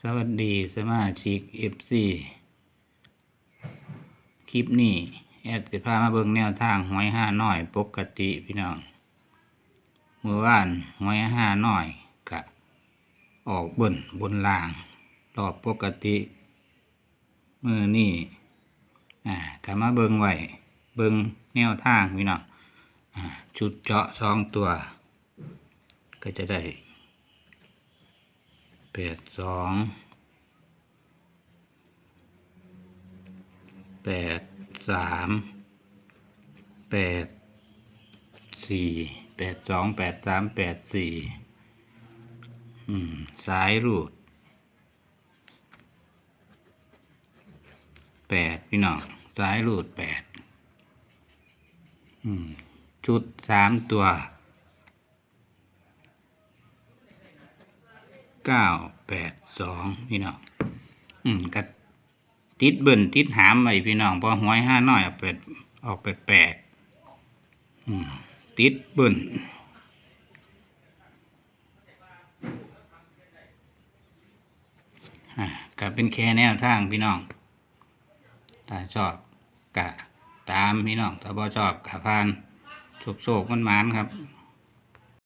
สวัสดีสมาชิกเอฟซีคลิปนี้ แอดสิพามาเบิ่งแนวทางหวยห้าน้อยปกติพี่น้องเมื่อวานหวยห้าน้อยกะ ออกบนบนล่างรอบปกติมือนี่อ่าถามาเบิ่งไว้เบิ่งแนวทางพี่น้องอจุดเจาะสองตัว ก็จะได้ แปดสองแปดสามแปดสี่แปดสองแปดสามแปดสี่สายรูดแปดพี่น้องสายรูดแปดชุดสามตัว เก้าแปดสองพี่น้องอืมก็ติดเบิ่นติดหามไปพี่น้องพอหวยห้าน้อยออกเป็ดออกแปลกๆอืมติดเบิ่นอ่าก็เป็นแค่แนวทางพี่น้องถ้าชอบกะตามพี่น้องถ้าบ่ชอบกะพานโชคโชคมันมานครับ